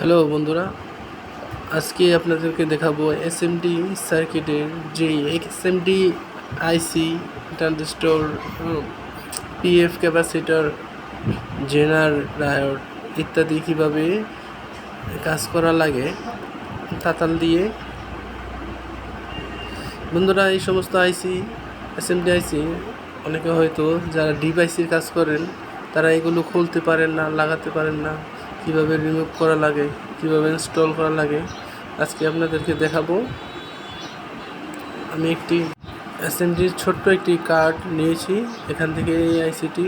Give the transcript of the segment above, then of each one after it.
Hello বন্ধুরা, আজকে আপনাদেরকে দেখাবো এসএমডি সার্কিটের যে SMD IC transistor pF capacitor zener riot ইত্যাদি কীভাবে কাজ করা লাগে, তাতাল দিয়ে। বন্ধুরা, এই সমস্ত আইসি এসএমডি আইসি অনেকে হয়তো যারা ডিভাইসির কাজ করেন, তারা এগুলো খুলতে পারেন না, লাগাতে পারেন না। কীভাবে রিমুভ করা লাগে, কীভাবে ইনস্টল করা লাগে, আজকে আপনাদেরকে দেখাবো। আমি একটি এসএমডির ছোট্ট একটি কার্ড নিয়েছি, এখান থেকে এই আইসিটি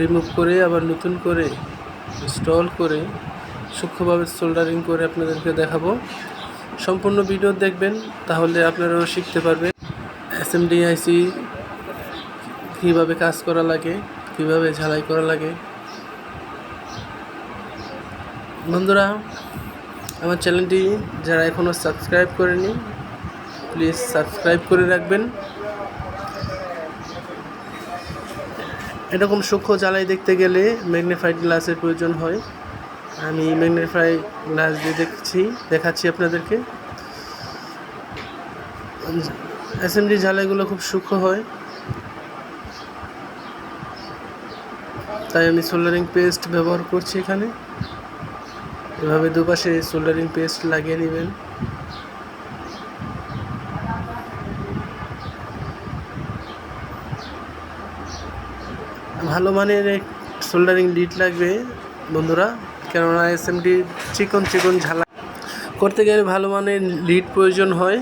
রিমুভ করে, আবার নতুন করে ইনস্টল করে, সূক্ষ্মভাবে সোল্ডারিং করে আপনাদেরকে দেখাবো। সম্পূর্ণ ভিডিও দেখবেন, তাহলে আপনারাও শিখতে পারবেন এসএমডি আইসি কীভাবে কাজ করা লাগে, কীভাবে ঝালাই করা লাগে। বন্ধুরা, আমার চ্যানেলটি যারা এখনও সাবস্ক্রাইব করেনি প্লিজ সাবস্ক্রাইব করে রাখবেন। এরকম সূক্ষ্ম জ্বালাই দেখতে গেলে ম্যাগনিফাইড গ্লাসের প্রয়োজন হয়। আমি ম্যাগনিফাই গ্লাস দিয়ে দেখছি, দেখাচ্ছি আপনাদেরকে। অ্যাসেম্বলি জ্বালাইগুলো খুব সূক্ষ্ম হয়। তাই আমি সোল্ডারিং পেস্ট ব্যবহার করছি এখানে। এভাবে দুপাশে সোল্ডারিং পেস্ট লাগিয়ে নেবেন। ভালো মানের সোল্ডারিং লিড লাগবে বন্ধুরা, কেননা এস এসএমডি চিকন চিকন ঝালা। করতে গেলে ভালো মানের লিড প্রয়োজন হয়,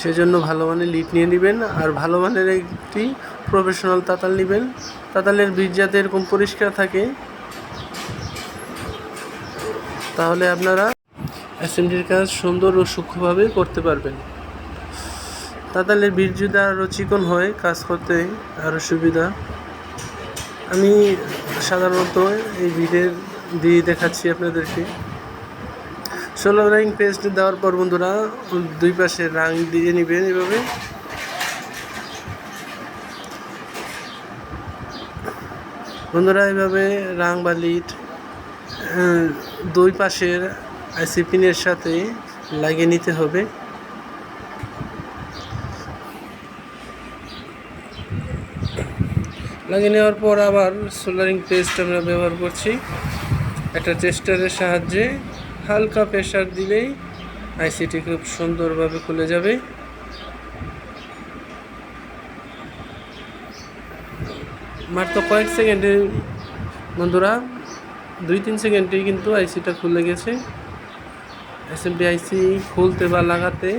সেজন্য ভালো মানের লিড নিয়ে নেবেন, আর ভালো মানের একটি প্রফেশনাল তাতাল নেবেন। তাতালের বীজ যাতে এরকম পরিষ্কার থাকে তাহলে আপনারা অ্যাসেম্বলির কাজ সুন্দর ও সূক্ষ্মভাবে করতে পারবেন। তাতালের বীজ যদি আরও চিকন হয়, কাজ করতে আরও সুবিধা। আমি সাধারণত এই ভিডের দিয়ে দেখাচ্ছি আপনাদেরকে। ষোলো রাইং পেস্ট দেওয়ার পর বন্ধুরা, দুই পাশে রাং দিয়ে নেবেন এভাবে। বন্ধুরা, এভাবে রাং বা লিট দুই পাশের আইসিপিনের সাথে লাগিয়ে নিতে হবে। লাগিয়ে নেওয়ার পর আবার সোলারিং পেস্ট আমরা ব্যবহার করছি। একটা টেস্টারের সাহায্যে হালকা প্রেশার দিলেই আইসিটি খুব সুন্দরভাবে খুলে যাবে। মাত্র কয়েক সেকেন্ডে বন্ধুরা দুই তিন সেকেন্ডেই কিন্তু আইসিটা খুলে গেছে। এসএমডি আইসি খুলতে বা লাগাতে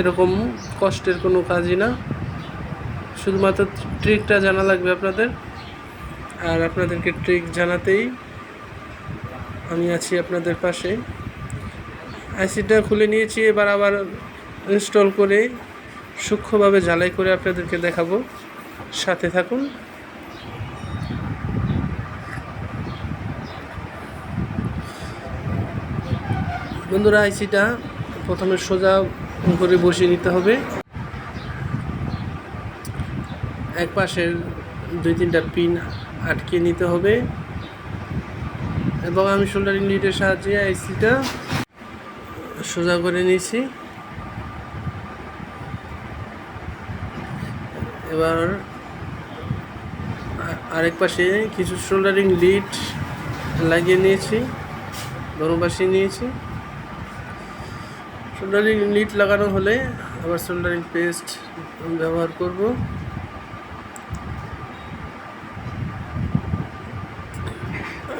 এরকম কষ্টের কোনো কাজই না। শুধুমাত্র ট্রিকটা জানা লাগবে আপনাদের। আর আপনাদেরকে ট্রিক জানাতেই আমি আছি আপনাদের পাশে। আইসিটা খুলে নিয়েছি, এবার আবার ইনস্টল করে সূক্ষ্মভাবে ঝালাই করে আপনাদেরকে দেখাবো। সাথে থাকুন। বন্ধুরা আইসিটা প্রথমে সোজা করে বসিয়ে নিতে হবে। এক পাশের দুই তিনটা পিন আটকে নিতে হবে। এবং আমি শোল্ডারিং লিডের সাহায্যে আইসিটা সোজা করে নিয়েছি। এবার আরেক পাশে কিছু শোল্ডারিং লিড লাগিয়ে নিয়েছি দোনো পাশে নিয়েছি। সোল্ডারিং লিড লাগানো হলে আবার সোল্ডারিং পেস্ট ব্যবহার করব।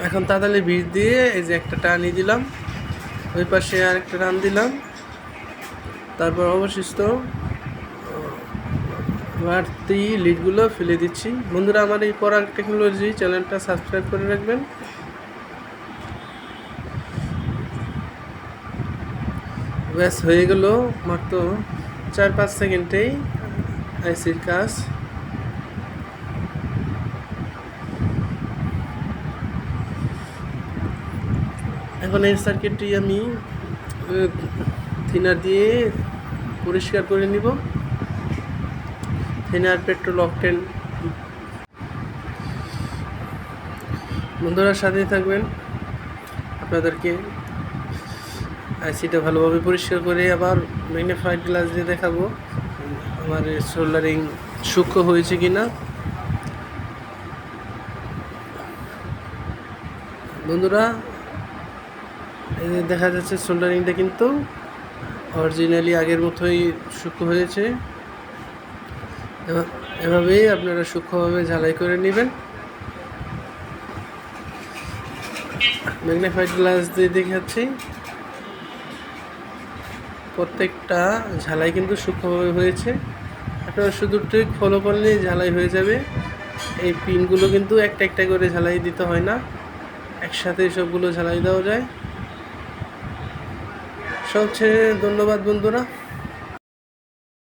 এখন তাড়াতাড়ি বীজ দিয়ে এই যে একটা টানি দিলাম, ওই পাশে আরেকটা টান দিলাম। তারপর অবশিষ্ট বাড়তি লিডগুলো ফেলে দিচ্ছি। বন্ধুরা, আমার এই পরাগ টেকনোলজি চ্যানেলটা সাবস্ক্রাইব করে রাখবেন। ব্যাস, হয়ে গেল মাত্র চার পাঁচ সেকেন্ডেই আইসির কাজ। এখন এই সার্কিটটি আমি থিনার দিয়ে পরিষ্কার করে নিব। থিনার পেট্রোল অকটেন বন্ধুরা সাথে থাকবেন। আপনাদেরকে আইসিটা ভালোভাবে পরিষ্কার করে আবার ম্যাগনিফাইড গ্লাস দিয়ে দেখাবো। আমার সোল্ডারিং সূক্ষ্ম হয়েছে কি না বন্ধুরা দেখা যাচ্ছে সোল্ডারিংটা কিন্তু অরিজিনালি আগের মতোই সূক্ষ্ম হয়েছে। এভাবেই আপনারা সূক্ষ্মভাবে ঝালাই করে নেবেন। ম্যাগনিফাইড গ্লাস দিয়ে দেখাচ্ছি। প্রত্যেকটা ঝালাই কিন্তু সূক্ষ্মভাবে হয়েছে। আপনারা শুধু ট্রিক ফলো করলেই ঝালাই হয়ে যাবে। এই পিনগুলো কিন্তু একটা একটা করে ঝালাই দিতে হয় না। একসাথে সবগুলো ঝালাই দেওয়া যায়। সবচেয়ে ধন্যবাদ বন্ধুরা।